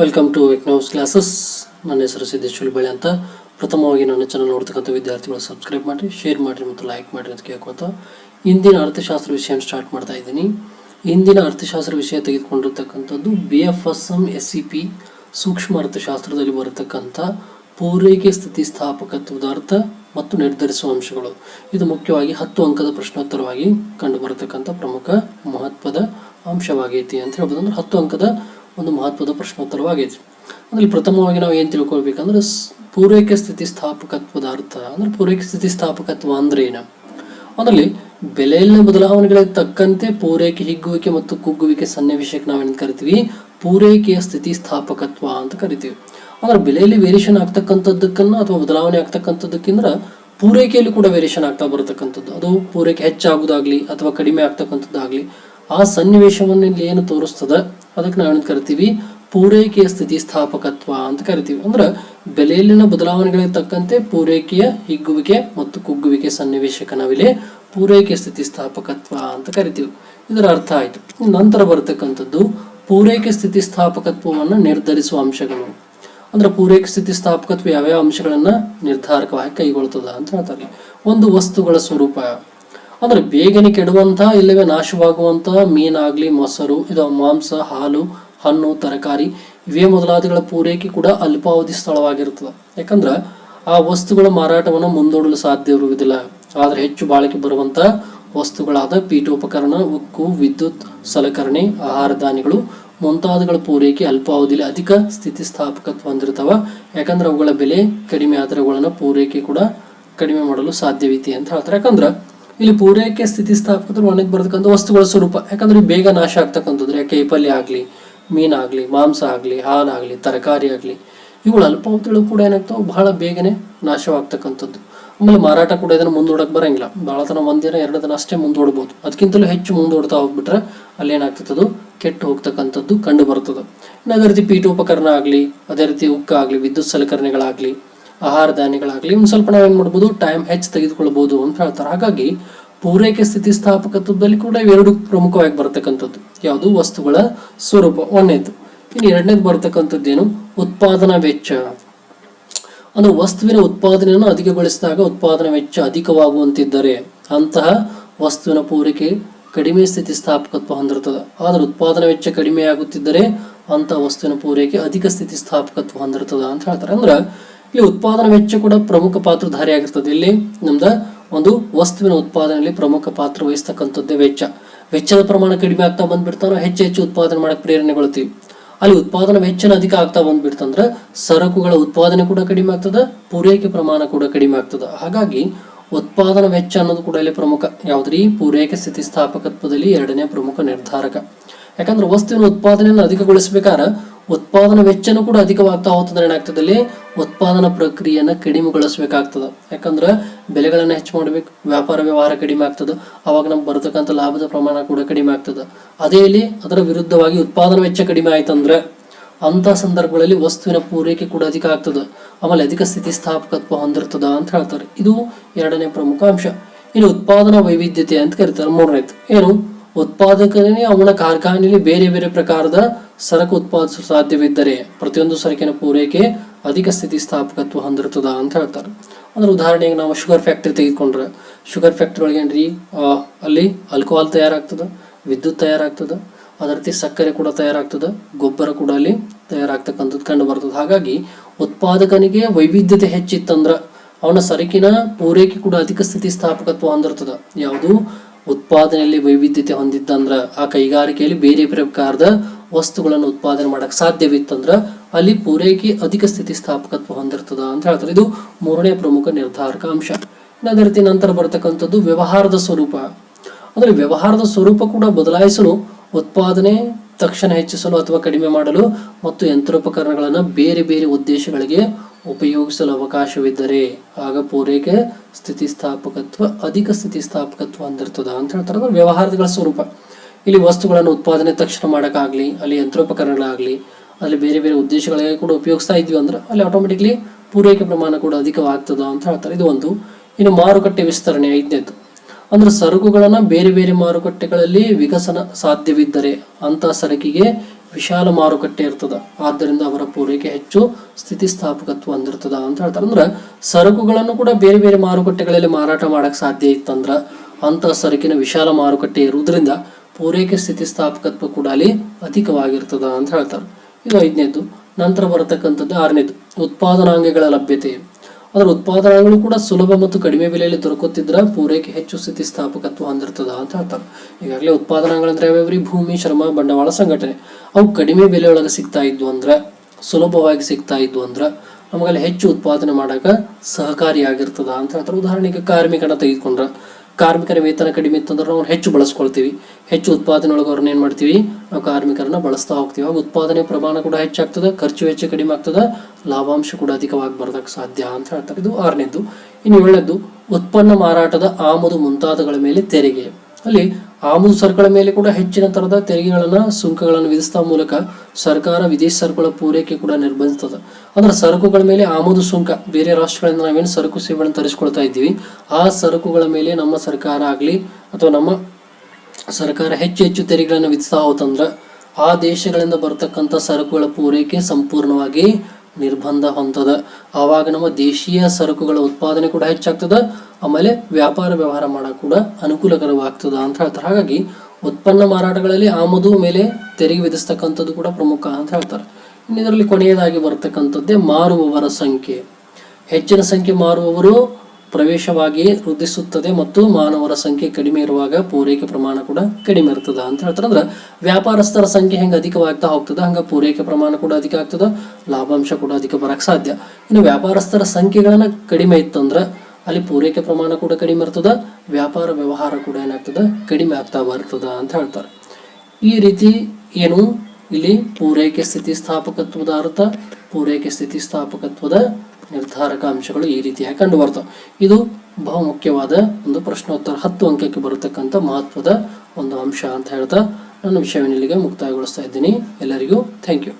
Welcome to ಎಕ್ನೋಸ್ classes ನನ್ನ ಹೆಸರು ಸಿದ್ದೇಶ್ ಬಳಿ ಅಂತ. ಪ್ರಥಮವಾಗಿ ನನ್ನ ಚಾನಲ್ ನೋಡ್ತಕ್ಕಂಥ ವಿದ್ಯಾರ್ಥಿಗಳು ಸಬ್ಸ್ಕ್ರೈಬ್ ಮಾಡಿ ಶೇರ್ ಮಾಡಿರಿ ಮತ್ತು ಲೈಕ್ ಮಾಡಿರಿ ಅಂತ ಕೇಳ್ಕೊತಾ ಇಂದಿನ ಅರ್ಥಶಾಸ್ತ್ರ ವಿಷಯ ಸ್ಟಾರ್ಟ್ ಮಾಡ್ತಾ ಇದ್ದೀನಿ. ಇಂದಿನ ಅರ್ಥಶಾಸ್ತ್ರ ವಿಷಯ ತೆಗೆದುಕೊಂಡಿರ್ತಕ್ಕಂಥದ್ದು B F S M S C P ಸೂಕ್ಷ್ಮ ಅರ್ಥಶಾಸ್ತ್ರದಲ್ಲಿ ಬರತಕ್ಕಂಥ ಪೂರೈಕೆ ಸ್ಥಿತಿಸ್ಥಾಪಕತ್ವದ ಅರ್ಥ ಮತ್ತು ನಿರ್ಧರಿಸುವ ಅಂಶಗಳು. ಇದು ಮುಖ್ಯವಾಗಿ ಹತ್ತು ಅಂಕದ ಪ್ರಶ್ನೋತ್ತರವಾಗಿ ಕಂಡುಬರತಕ್ಕಂಥ ಪ್ರಮುಖ ಮಹತ್ವದ ಅಂಶವಾಗೈತಿ ಅಂತ ಹೇಳ್ಬೋದು. ಅಂದ್ರೆ ಹತ್ತು ಅಂಕದ ಒಂದು ಮಹತ್ವದ ಪ್ರಶ್ನೋತ್ತರವಾಗಿದೆ ಅದ್ರಲ್ಲಿ ಪ್ರಥಮವಾಗಿ ನಾವು ಏನು ತಿಳ್ಕೊಳ್ಬೇಕಂದ್ರೆ ಪೂರೈಕೆ ಸ್ಥಿತಿಸ್ಥಾಪಕತ್ವದ ಅರ್ಥ. ಅಂದ್ರೆ ಪೂರೈಕೆ ಸ್ಥಿತಿಸ್ಥಾಪಕತ್ವ ಅಂದ್ರೆ ಏನು? ಅದರಲ್ಲಿ ಬೆಲೆಯಲ್ಲಿನ ಬದಲಾವಣೆಗಳಿಗೆ ತಕ್ಕಂತೆ ಪೂರೈಕೆ, ಹಿಗ್ಗುವಿಕೆ ಮತ್ತು ಕುಗ್ಗುವಿಕೆ ಸನ್ನಿವೇಶಕ್ಕೆ ನಾವೇನು ಕರಿತೀವಿ? ಪೂರೈಕೆಯ ಸ್ಥಿತಿಸ್ಥಾಪಕತ್ವ ಅಂತ ಕರಿತೀವಿ. ಅಂದ್ರೆ ಬೆಲೆಯಲ್ಲಿ ವೇರಿಯೇಷನ್ ಆಗ್ತಕ್ಕಂಥದ್ದಕ್ಕನ್ನ ಅಥವಾ ಬದಲಾವಣೆ ಆಗ್ತಕ್ಕಂಥದ್ದಕ್ಕಿಂತ ಪೂರೈಕೆಯಲ್ಲಿ ಕೂಡ ವೇರಿಯೇಷನ್ ಆಗ್ತಾ ಬರತಕ್ಕಂಥದ್ದು. ಅದು ಪೂರೈಕೆ ಹೆಚ್ಚಾಗೋದಾಗ್ಲಿ ಅಥವಾ ಕಡಿಮೆ ಆಗ್ತಕ್ಕಂಥದ್ದಾಗ್ಲಿ. ಆ ಸನ್ನಿವೇಶವನ್ನು ಇಲ್ಲಿ ಏನು ತೋರಿಸ್ತದ? ಅದಕ್ಕೆ ನಾವೇನು ಕರಿತೀವಿ? ಪೂರೈಕೆಯ ಸ್ಥಿತಿಸ್ಥಾಪಕತ್ವ ಅಂತ ಕರಿತೀವಿ. ಅಂದ್ರೆ ಬೆಲೆಯಲ್ಲಿನ ಬದಲಾವಣೆಗಳಿಗೆ ತಕ್ಕಂತೆ ಪೂರೈಕೆಯ ಹಿಗ್ಗುವಿಕೆ ಮತ್ತು ಕುಗ್ಗುವಿಕೆ ಸನ್ನಿವೇಶಕ್ಕೆ ನಾವಿಲ್ಲಿ ಪೂರೈಕೆ ಸ್ಥಿತಿಸ್ಥಾಪಕತ್ವ ಅಂತ ಕರಿತೀವಿ. ಇದರ ಅರ್ಥ ಆಯಿತು. ನಂತರ ಬರ್ತಕ್ಕಂಥದ್ದು ಪೂರೈಕೆ ಸ್ಥಿತಿಸ್ಥಾಪಕತ್ವವನ್ನು ನಿರ್ಧರಿಸುವ ಅಂಶಗಳು. ಅಂದ್ರೆ ಪೂರೈಕೆ ಸ್ಥಿತಿಸ್ಥಾಪಕತ್ವ ಯಾವ್ಯಾವ ಅಂಶಗಳನ್ನ ನಿರ್ಧಾರಕವಾಗಿ ಕೈಗೊಳ್ತದ ಅಂತ ಹೇಳ್ತಾರೆ. ಒಂದು ವಸ್ತುಗಳ ಸ್ವರೂಪ. ಅಂದ್ರೆ ಬೇಗನೆ ಕೆಡುವಂತಹ ಇಲ್ಲವೇ ನಾಶವಾಗುವಂತಹ ಮೀನಾಗ್ಲಿ, ಮೊಸರು, ಇದು ಮಾಂಸ, ಹಾಲು, ಹಣ್ಣು, ತರಕಾರಿ, ಇವೇ ಮೊದಲಾದಿಗಳ ಪೂರೈಕೆ ಕೂಡ ಅಲ್ಪಾವಧಿ ಸ್ಥಳವಾಗಿರ್ತದೆ ಯಾಕಂದ್ರೆ ಆ ವಸ್ತುಗಳ ಮಾರಾಟವನ್ನು ಮುಂದೂಡಲು ಸಾಧ್ಯವಿರುವುದಿಲ್ಲ ಆದರೆ ಆದ್ರೆ ಹೆಚ್ಚು ಬಾಳಿಕೆ ಬರುವಂತಹ ವಸ್ತುಗಳಾದ ಪೀಠೋಪಕರಣ, ಉಕ್ಕು, ವಿದ್ಯುತ್, ಸಲಕರಣೆ, ಆಹಾರ ಧಾನ್ಯಗಳು ಮುಂತಾದವುಗಳ ಪೂರೈಕೆ ಅಲ್ಪಾವಧಿಯಲ್ಲಿ ಅಧಿಕ ಸ್ಥಿತಿಸ್ಥಾಪಕತ್ವ ಹೊಂದಿರ್ತಾವ ಯಾಕಂದ್ರೆ ಅವುಗಳ ಬೆಲೆ ಕಡಿಮೆ, ಆದರೆ ಅವುಗಳನ್ನು ಪೂರೈಕೆ ಕೂಡ ಕಡಿಮೆ ಮಾಡಲು ಸಾಧ್ಯವಿದೆ ಅಂತ ಹೇಳ್ತಾರೆ. ಯಾಕಂದ್ರೆ ಇಲ್ಲಿ ಪೂರೈಕೆ ಸ್ಥಿತಿಸ್ಥಾಪಕರು ಒಣಗಿ ಬರ್ತಕ್ಕಂಥ ವಸ್ತುಗಳ ಸ್ವರೂಪ. ಯಾಕಂದ್ರೆ ಬೇಗ ನಾಶ ಆಗ್ತಕ್ಕಂಥದ್ದು, ಯಾಕೆ ಕೈಪಲ್ಯ ಆಗಲಿ ಮೀನಾಗಲಿ ಮಾಂಸ ಆಗಲಿ ಹಾಲಾಗಲಿ ತರಕಾರಿ ಆಗಲಿ, ಇವುಗಳು ಅಲ್ಪಾವಧಿಗಳು ಕೂಡ ಏನಾಗ್ತಾವೆ? ಬಹಳ ಬೇಗನೆ ನಾಶವಾಗ್ತಕ್ಕಂಥದ್ದು. ಆಮೇಲೆ ಮಾರಾಟ ಕೂಡ ಇದನ್ನು ಮುಂದೂಡಕ್ಕೆ ಬರಂಗಿಲ್ಲ. ಭಾಳ ತನ ಒಂದಿನ, ಎರಡು ದಿನ ಅಷ್ಟೇ ಮುಂದೂಡ್ಬೋದು. ಅದಕ್ಕಿಂತಲೂ ಹೆಚ್ಚು ಮುಂದೂಡ್ತಾ ಹೋಗ್ಬಿಟ್ರೆ ಅಲ್ಲಿ ಏನಾಗ್ತದೆ ಕೆಟ್ಟು ಹೋಗ್ತಕ್ಕಂಥದ್ದು ಕಂಡು ಬರ್ತದೆ. ಇನ್ನು ಅದೇ ರೀತಿ ಪೀಠೋಪಕರಣ ಆಗಲಿ, ಅದೇ ರೀತಿ ಉಕ್ಕ ಆಗಲಿ ವಿದ್ಯುತ್ ಸಲಕರಣೆಗಳಾಗಲಿ ಆಹಾರ ಧಾನ್ಯಗಳಾಗಲಿ ಒಂದು ಸ್ವಲ್ಪ ನಾವೇನು ಮಾಡ್ಬೋದು ಟೈಮ್ ಹೆಚ್ಚು ತೆಗೆದುಕೊಳ್ಬೋದು ಅಂತ ಹೇಳ್ತಾರೆ. ಹಾಗಾಗಿ ಪೂರೈಕೆ ಸ್ಥಿತಿಸ್ಥಾಪಕತ್ವದಲ್ಲಿ ಕೂಡ ಇವೆರಡು ಪ್ರಮುಖವಾಗಿ ಬರ್ತಕ್ಕಂಥದ್ದು. ಯಾವುದು? ವಸ್ತುಗಳ ಸ್ವರೂಪ. ಒಂದನೇದು. ಇನ್ನು ಎರಡನೇದು ಬರ್ತಕ್ಕಂಥದ್ದೇನು? ಉತ್ಪಾದನಾ ವೆಚ್ಚ. ಅಂದ್ರೆ ವಸ್ತುವಿನ ಉತ್ಪಾದನೆಯನ್ನು ಅಧಿಕಗೊಳಿಸಿದಾಗ ಉತ್ಪಾದನಾ ವೆಚ್ಚ ಅಧಿಕವಾಗುವಂತಿದ್ದರೆ ಅಂತಹ ವಸ್ತುವಿನ ಪೂರೈಕೆ ಕಡಿಮೆ ಸ್ಥಿತಿಸ್ಥಾಪಕತ್ವ ಹೊಂದಿರುತ್ತದೆ. ಆದರೆ ಉತ್ಪಾದನಾ ವೆಚ್ಚ ಕಡಿಮೆ ಆಗುತ್ತಿದ್ದರೆ ಅಂತಹ ವಸ್ತುವಿನ ಪೂರೈಕೆ ಅಧಿಕ ಸ್ಥಿತಿಸ್ಥಾಪಕತ್ವ ಹೊಂದಿರ್ತದ ಅಂತ ಹೇಳ್ತಾರೆ. ಅಂದ್ರೆ ಇಲ್ಲಿ ಉತ್ಪಾದನಾ ವೆಚ್ಚ ಕೂಡ ಪ್ರಮುಖ ಪಾತ್ರಧಾರಿಯಾಗಿರ್ತದೆ. ಇಲ್ಲಿ ನಮ್ದ ಒಂದು ವಸ್ತುವಿನ ಉತ್ಪಾದನೆಯಲ್ಲಿ ಪ್ರಮುಖ ಪಾತ್ರ ವಹಿಸ್ತಕ್ಕಂಥದ್ದೇ ವೆಚ್ಚ. ವೆಚ್ಚದ ಪ್ರಮಾಣ ಕಡಿಮೆ ಆಗ್ತಾ ಬಂದ್ಬಿಡ್ತಾನೋ, ಹೆಚ್ಚು ಹೆಚ್ಚು ಉತ್ಪಾದನೆ ಮಾಡಕ್ಕೆ ಪ್ರೇರಣೆಗೊಳ್ತೀವಿ. ಅಲ್ಲಿ ಉತ್ಪಾದನಾ ವೆಚ್ಚನ ಅಧಿಕ ಆಗ್ತಾ ಬಂದ್ಬಿಡ್ತಂದ್ರೆ ಸರಕುಗಳ ಉತ್ಪಾದನೆ ಕೂಡ ಕಡಿಮೆ ಆಗ್ತದ, ಪೂರೈಕೆ ಪ್ರಮಾಣ ಕೂಡ ಕಡಿಮೆ ಆಗ್ತದ. ಹಾಗಾಗಿ ಉತ್ಪಾದನಾ ವೆಚ್ಚ ಅನ್ನೋದು ಕೂಡ ಇಲ್ಲಿ ಪ್ರಮುಖ, ಯಾವ್ದ್ರಿ? ಪೂರೈಕೆ ಸ್ಥಿತಿಸ್ಥಾಪಕತ್ವದಲ್ಲಿ ಎರಡನೇ ಪ್ರಮುಖ ನಿರ್ಧಾರಕ. ಯಾಕಂದ್ರೆ ವಸ್ತುವಿನ ಉತ್ಪಾದನೆಯನ್ನು ಅಧಿಕಗೊಳಿಸಬೇಕಾದ್ರೆ ಉತ್ಪಾದನಾ ವೆಚ್ಚನೂ ಕೂಡ ಅಧಿಕವಾಗ್ತಾ ಹೋಗ್ತದೆ ಏನಾಗ್ತದೆ ಅಲ್ಲಿ ಉತ್ಪಾದನಾ ಪ್ರಕ್ರಿಯೆಯನ್ನ ಕಡಿಮೆಗೊಳಿಸಬೇಕಾಗ್ತದೆ ಯಾಕಂದ್ರೆ ಬೆಲೆಗಳನ್ನ ಹೆಚ್ಚು ಮಾಡಬೇಕು, ವ್ಯಾಪಾರ ವ್ಯವಹಾರ ಕಡಿಮೆ ಆಗ್ತದೆ, ಅವಾಗ ನಮ್ಗೆ ಬರತಕ್ಕಂಥ ಲಾಭದ ಪ್ರಮಾಣ ಕೂಡ ಕಡಿಮೆ ಆಗ್ತದೆ. ಅದೇ ಇಲ್ಲಿ ಅದರ ವಿರುದ್ಧವಾಗಿ ಉತ್ಪಾದನಾ ವೆಚ್ಚ ಕಡಿಮೆ ಆಯ್ತಂದ್ರೆ ಅಂತ ಸಂದರ್ಭಗಳಲ್ಲಿ ವಸ್ತುವಿನ ಪೂರೈಕೆ ಕೂಡ ಅಧಿಕ ಆಗ್ತದೆ. ಆಮೇಲೆ ಅಧಿಕ ಸ್ಥಿತಿಸ್ಥಾಪಕತ್ವ ಹೊಂದಿರ್ತದ ಅಂತ ಹೇಳ್ತಾರೆ. ಇದು ಎರಡನೇ ಪ್ರಮುಖ ಅಂಶ. ಇನ್ನು ಉತ್ಪಾದನಾ ವೈವಿಧ್ಯತೆ ಅಂತ ಕರೀತಾರೆ ಮೂರನೇದು. ಏನು? ಉತ್ಪಾದಕನೇ ಅವನ ಕಾರ್ಖಾನೆಯಲ್ಲಿ ಬೇರೆ ಬೇರೆ ಪ್ರಕಾರದ ಸರಕು ಉತ್ಪಾದಿಸಲು ಸಾಧ್ಯವಿದ್ದರೆ ಪ್ರತಿಯೊಂದು ಸರಕಿನ ಪೂರೈಕೆ ಅಧಿಕ ಸ್ಥಿತಿ ಸ್ಥಾಪಕತ್ವ ಹೊಂದಿರ್ತದ ಅಂತ ಹೇಳ್ತಾರೆ. ಅಂದ್ರೆ ಉದಾಹರಣೆಗೆ ನಾವು ಶುಗರ್ ಫ್ಯಾಕ್ಟ್ರಿ ತೆಗೆದುಕೊಂಡ್ರೆ, ಶುಗರ್ ಫ್ಯಾಕ್ಟ್ರಿ ಒಳಗೆ ಏನ್ರಿ ಅಲ್ಲಿ ಆಲ್ಕೋಹಾಲ್ ತಯಾರಾಗ್ತದೆ, ವಿದ್ಯುತ್ ತಯಾರಾಗ್ತದೆ, ಅದೇ ರೀತಿ ಸಕ್ಕರೆ ಕೂಡ ತಯಾರಾಗ್ತದೆ, ಗೊಬ್ಬರ ಕೂಡ ಅಲ್ಲಿ ತಯಾರಾಗ್ತಕ್ಕಂಥದ್ದು ಕಂಡು ಬರ್ತದೆ ಹಾಗಾಗಿ ಉತ್ಪಾದಕನಿಗೆ ವೈವಿಧ್ಯತೆ ಹೆಚ್ಚಿತ್ತಂದ್ರ ಅವನ ಸರಕಿನ ಪೂರೈಕೆ ಕೂಡ ಅಧಿಕ ಸ್ಥಿತಿ ಸ್ಥಾಪಕತ್ವ ಹೊಂದಿರ್ತದ ಯಾವುದು? ಉತ್ಪಾದನೆಯಲ್ಲಿ ವೈವಿಧ್ಯತೆ ಹೊಂದಿದ್ದಂದ್ರ ಆ ಕೈಗಾರಿಕೆಯಲ್ಲಿ ಬೇರೆ ಬೇರೆ ಪ್ರಕಾರದ ವಸ್ತುಗಳನ್ನು ಉತ್ಪಾದನೆ ಮಾಡಕ್ ಸಾಧ್ಯವಿತ್ತಂದ್ರ ಅಲ್ಲಿ ಪೂರೈಕೆ ಅಧಿಕ ಸ್ಥಿತಿ ಸ್ಥಾಪಕತ್ವ ಹೊಂದಿರ್ತದ ಅಂತ ಹೇಳ್ತಾರೆ. ಇದು ಮೂರನೇ ಪ್ರಮುಖ ನಿರ್ಧಾರಕ ಅಂಶ. ಅದೇ ನಂತರ ಬರ್ತಕ್ಕಂಥದ್ದು ವ್ಯವಹಾರದ ಸ್ವರೂಪ. ಅಂದ್ರೆ ವ್ಯವಹಾರದ ಸ್ವರೂಪ ಕೂಡ ಬದಲಾಯಿಸಲು, ಉತ್ಪಾದನೆ ತಕ್ಷಣ ಹೆಚ್ಚಿಸಲು ಅಥವಾ ಕಡಿಮೆ ಮಾಡಲು ಮತ್ತು ಯಂತ್ರೋಪಕರಣಗಳನ್ನು ಬೇರೆ ಬೇರೆ ಉದ್ದೇಶಗಳಿಗೆ ಉಪಯೋಗಿಸಲು ಅವಕಾಶವಿದ್ದರೆ ಆಗ ಪೂರೈಕೆ ಸ್ಥಿತಿಸ್ಥಾಪಕತ್ವ, ಅಧಿಕ ಸ್ಥಿತಿಸ್ಥಾಪಕತ್ವ ಅಂದಿರ್ತದ ಅಂತ ಹೇಳ್ತಾರೆ. ವ್ಯವಹಾರಗಳ ಸ್ವರೂಪ. ಇಲ್ಲಿ ವಸ್ತುಗಳನ್ನು ಉತ್ಪಾದನೆ ತಕ್ಷಣ ಮಾಡೋಕ್ಕಾಗಲಿ, ಅಲ್ಲಿ ಯಂತ್ರೋಪಕರಣಗಳಾಗಲಿ, ಅಲ್ಲಿ ಬೇರೆ ಬೇರೆ ಉದ್ದೇಶಗಳಿಗೆ ಕೂಡ ಉಪಯೋಗಿಸ್ತಾ ಇದ್ವಿ ಅಂದ್ರೆ ಅಲ್ಲಿ ಆಟೋಮೆಟಿಕ್ಲಿ ಪೂರೈಕೆ ಪ್ರಮಾಣ ಕೂಡ ಅಧಿಕವಾಗ್ತದ ಅಂತ ಹೇಳ್ತಾರೆ. ಇದು ಒಂದು. ಇನ್ನು ಮಾರುಕಟ್ಟೆ ವಿಸ್ತರಣೆ ಐದನೇದು. ಅಂದ್ರೆ ಸರಕುಗಳನ್ನು ಬೇರೆ ಬೇರೆ ಮಾರುಕಟ್ಟೆಗಳಲ್ಲಿ ವಿಕಸನ ಸಾಧ್ಯವಿದ್ದರೆ ಅಂತ ಸರಕಿಗೆ ವಿಶಾಲ ಮಾರುಕಟ್ಟೆ ಇರ್ತದ. ಆದ್ದರಿಂದ ಅವರ ಪೂರೈಕೆ ಹೆಚ್ಚು ಸ್ಥಿತಿಸ್ಥಾಪಕತ್ವ ಹೊಂದಿರ್ತದ ಅಂತ ಹೇಳ್ತಾರೆ. ಅಂದ್ರೆ ಸರಕುಗಳನ್ನು ಕೂಡ ಬೇರೆ ಬೇರೆ ಮಾರುಕಟ್ಟೆಗಳಲ್ಲಿ ಮಾರಾಟ ಮಾಡಕ್ಕೆ ಸಾಧ್ಯ ಇತ್ತಂದ್ರ ಅಂತ ಸರಕಿನ ವಿಶಾಲ ಮಾರುಕಟ್ಟೆ ಇರುವುದರಿಂದ ಪೂರೈಕೆ ಸ್ಥಿತಿಸ್ಥಾಪಕತ್ವ ಕೂಡ ಅಲ್ಲಿ ಅಧಿಕವಾಗಿರ್ತದ ಅಂತ ಹೇಳ್ತಾರೆ. ಇದು ಐದನೇದು ನಂತರ ಬರತಕ್ಕಂಥದ್ದು ಆರನೇದು ಉತ್ಪಾದನಾಂಗಗಳ ಲಭ್ಯತೆ. ಅದರ ಉತ್ಪಾದನೆಗಳು ಕೂಡ ಸುಲಭ ಮತ್ತು ಕಡಿಮೆ ಬೆಲೆಯಲ್ಲಿ ದೊರಕುತ್ತಿದ್ರೆ ಪೂರೈಕೆ ಹೆಚ್ಚು ಸ್ಥಿತಿಸ್ಥಾಪಕತ್ವ ಹೊಂದಿರ್ತದ ಅಂತ ಹೇಳ್ತಾರೆ. ಈಗಾಗಲೇ ಉತ್ಪಾದನೆಗಳಂದ್ರೆ ಯಾವ್ಯಾವ್ರಿ? ಭೂಮಿ ಶ್ರಮ ಬಂಡವಾಳ ಸಂಘಟನೆ. ಅವು ಕಡಿಮೆ ಬೆಲೆಯೊಳಗೆ ಸಿಗ್ತಾ ಇದ್ವು ಅಂದ್ರೆ, ಸುಲಭವಾಗಿ ಸಿಗ್ತಾ ಇದ್ವು ಅಂದ್ರೆ ನಮಗಲ್ಲಿ ಹೆಚ್ಚು ಉತ್ಪಾದನೆ ಮಾಡಕ ಸಹಕಾರಿಯಾಗಿರ್ತದ ಅಂತ ಹೇಳ್ತಾರೆ. ಉದಾಹರಣೆಗೆ ಕಾರ್ಮಿಕನ ತೆಗೆದುಕೊಂಡ್ರೆ. ಕಾರ್ಮಿಕರ ವೇತನ ಕಡಿಮೆ ಇತ್ತಂದ್ರೆ ನಾವು ಹೆಚ್ಚು ಬಳಸ್ಕೊಳ್ತೀವಿ. ಹೆಚ್ಚು ಉತ್ಪಾದನೆ ಒಳಗೆ ಅವ್ರನ್ನ ಏನು ಮಾಡ್ತೀವಿ? ನಾವು ಕಾರ್ಮಿಕರನ್ನ ಬಳಸ್ತಾ ಹೋಗ್ತೀವಿ. ಆಗ ಉತ್ಪಾದನೆ ಪ್ರಮಾಣ ಕೂಡ ಹೆಚ್ಚಾಗ್ತದೆ, ಖರ್ಚು ವೆಚ್ಚ ಕಡಿಮೆ ಆಗ್ತದೆ ಲಾಭಾಂಶ ಕೂಡ ಅಧಿಕವಾಗಿ ಬರೋದಕ್ಕೆ ಸಾಧ್ಯ ಅಂತ ಹೇಳ್ತಾರೆ. ಇದು ಆರನೇದ್ದು. ಇನ್ನು ಏಳನೇದ್ದು, ಉತ್ಪನ್ನ ಮಾರಾಟದ ಆಮದು ಮುಂತಾದಗಳ ಮೇಲೆ ತೆರಿಗೆ. ಅಲ್ಲಿ ಆಮದು ಸರಕುಗಳ ಮೇಲೆ ಕೂಡ ಹೆಚ್ಚಿನ ತರದ ತೆರಿಗೆಗಳನ್ನ, ಸುಂಕಗಳನ್ನು ವಿಧಿಸ್ತಾ ಮೂಲಕ ಸರ್ಕಾರ ವಿದೇಶಿ ಸರಕುಗಳ ಪೂರೈಕೆ ಕೂಡ ನಿರ್ಬಂಧಿಸ್ತದೆ. ಅಂದ್ರೆ ಸರಕುಗಳ ಮೇಲೆ ಆಮದು ಸುಂಕ, ಬೇರೆ ರಾಷ್ಟ್ರಗಳಿಂದ ನಾವೇನು ಸರಕು ಸೇವೆಗಳನ್ನು ತರಿಸ್ಕೊಳ್ತಾ ಇದ್ದೀವಿ, ಆ ಸರಕುಗಳ ಮೇಲೆ ನಮ್ಮ ಸರ್ಕಾರ ಆಗಲಿ ಅಥವಾ ನಮ್ಮ ಸರ್ಕಾರ ಹೆಚ್ಚು ಹೆಚ್ಚು ತೆರಿಗೆಗಳನ್ನು ವಿಧಿಸ್ತಾ ಹೋತಂದ್ರೆ, ಆ ದೇಶಗಳಿಂದ ಬರ್ತಕ್ಕಂಥ ಸರಕುಗಳ ಪೂರೈಕೆ ಸಂಪೂರ್ಣವಾಗಿ ನಿರ್ಬಂಧ ಹೊಂದದ. ಆವಾಗ ನಮ್ಮ ದೇಶೀಯ ಸರಕುಗಳ ಉತ್ಪಾದನೆ ಕೂಡ ಹೆಚ್ಚಾಗ್ತದ. ಆಮೇಲೆ ವ್ಯಾಪಾರ ವ್ಯವಹಾರ ಮಾಡಕ್ ಕೂಡ ಅನುಕೂಲಕರವಾಗ್ತದ ಅಂತ ಹೇಳ್ತಾರೆ. ಹಾಗಾಗಿ ಉತ್ಪನ್ನ ಮಾರಾಟಗಳಲ್ಲಿ ಆಮದು ಮೇಲೆ ತೆರಿಗೆ ವಿಧಿಸ್ತಕ್ಕಂಥದ್ದು ಕೂಡ ಪ್ರಮುಖ ಅಂತ ಹೇಳ್ತಾರೆ. ಇನ್ನು ಇದರಲ್ಲಿ ಕೊನೆಯದಾಗಿ ಬರ್ತಕ್ಕಂಥದ್ದೇ ಮಾರುವವರ ಸಂಖ್ಯೆ. ಹೆಚ್ಚಿನ ಸಂಖ್ಯೆ ಮಾರುವವರು ಪ್ರವೇಶವಾಗಿ ವೃದ್ಧಿಸುತ್ತದೆ ಮತ್ತು ಮಾನವರ ಸಂಖ್ಯೆ ಕಡಿಮೆ ಇರುವಾಗ ಪೂರೈಕೆ ಪ್ರಮಾಣ ಕೂಡ ಕಡಿಮೆ ಇರ್ತದ ಅಂತ ಹೇಳ್ತಾರೆ. ಅಂದ್ರೆ ವ್ಯಾಪಾರಸ್ಥರ ಸಂಖ್ಯೆ ಹೆಂಗೆ ಅಧಿಕವಾಗ್ತಾ ಹೋಗ್ತದ, ಹಂಗ ಪೂರೈಕೆ ಪ್ರಮಾಣ ಕೂಡ ಅಧಿಕ ಆಗ್ತದ, ಲಾಭಾಂಶ ಕೂಡ ಅಧಿಕ ಬರಕ್ ಸಾಧ್ಯ. ಇನ್ನು ವ್ಯಾಪಾರಸ್ಥರ ಸಂಖ್ಯೆಗಳನ್ನ ಕಡಿಮೆ ಇತ್ತಂದ್ರೆ ಅಲ್ಲಿ ಪೂರೈಕೆ ಪ್ರಮಾಣ ಕೂಡ ಕಡಿಮೆ ಇರ್ತದ, ವ್ಯಾಪಾರ ವ್ಯವಹಾರ ಕೂಡ ಏನಾಗ್ತದ, ಕಡಿಮೆ ಆಗ್ತಾ ಬರ್ತದ ಅಂತ ಹೇಳ್ತಾರೆ. ಈ ರೀತಿ ಏನು ಇಲ್ಲಿ ಪೂರೈಕೆ ಸ್ಥಿತಿಸ್ಥಾಪಕತ್ವದ ಅರ್ಥ, ಪೂರೈಕೆ ಸ್ಥಿತಿಸ್ಥಾಪಕತ್ವದ ನಿರ್ಧಾರಕ ಅಂಶಗಳು ಈ ರೀತಿಯಾಗಿ ಕಂಡು ಬರ್ತವೆ ಇದು ಬಹುಮುಖ್ಯವಾದ ಒಂದು ಪ್ರಶ್ನೋತ್ತರ ಹತ್ತು ಅಂಕಕ್ಕೆ ಬರತಕ್ಕಂಥ ಮಹತ್ವದ ಒಂದು ಅಂಶ ಅಂತ ಹೇಳ್ತಾ ನನ್ನ ವಿಷಯವನ್ನು ಇಲ್ಲಿಗೆ ಮುಕ್ತಾಯಗೊಳಿಸ್ತಾ ಇದ್ದೀನಿ. ಎಲ್ಲರಿಗೂ ಥ್ಯಾಂಕ್ ಯು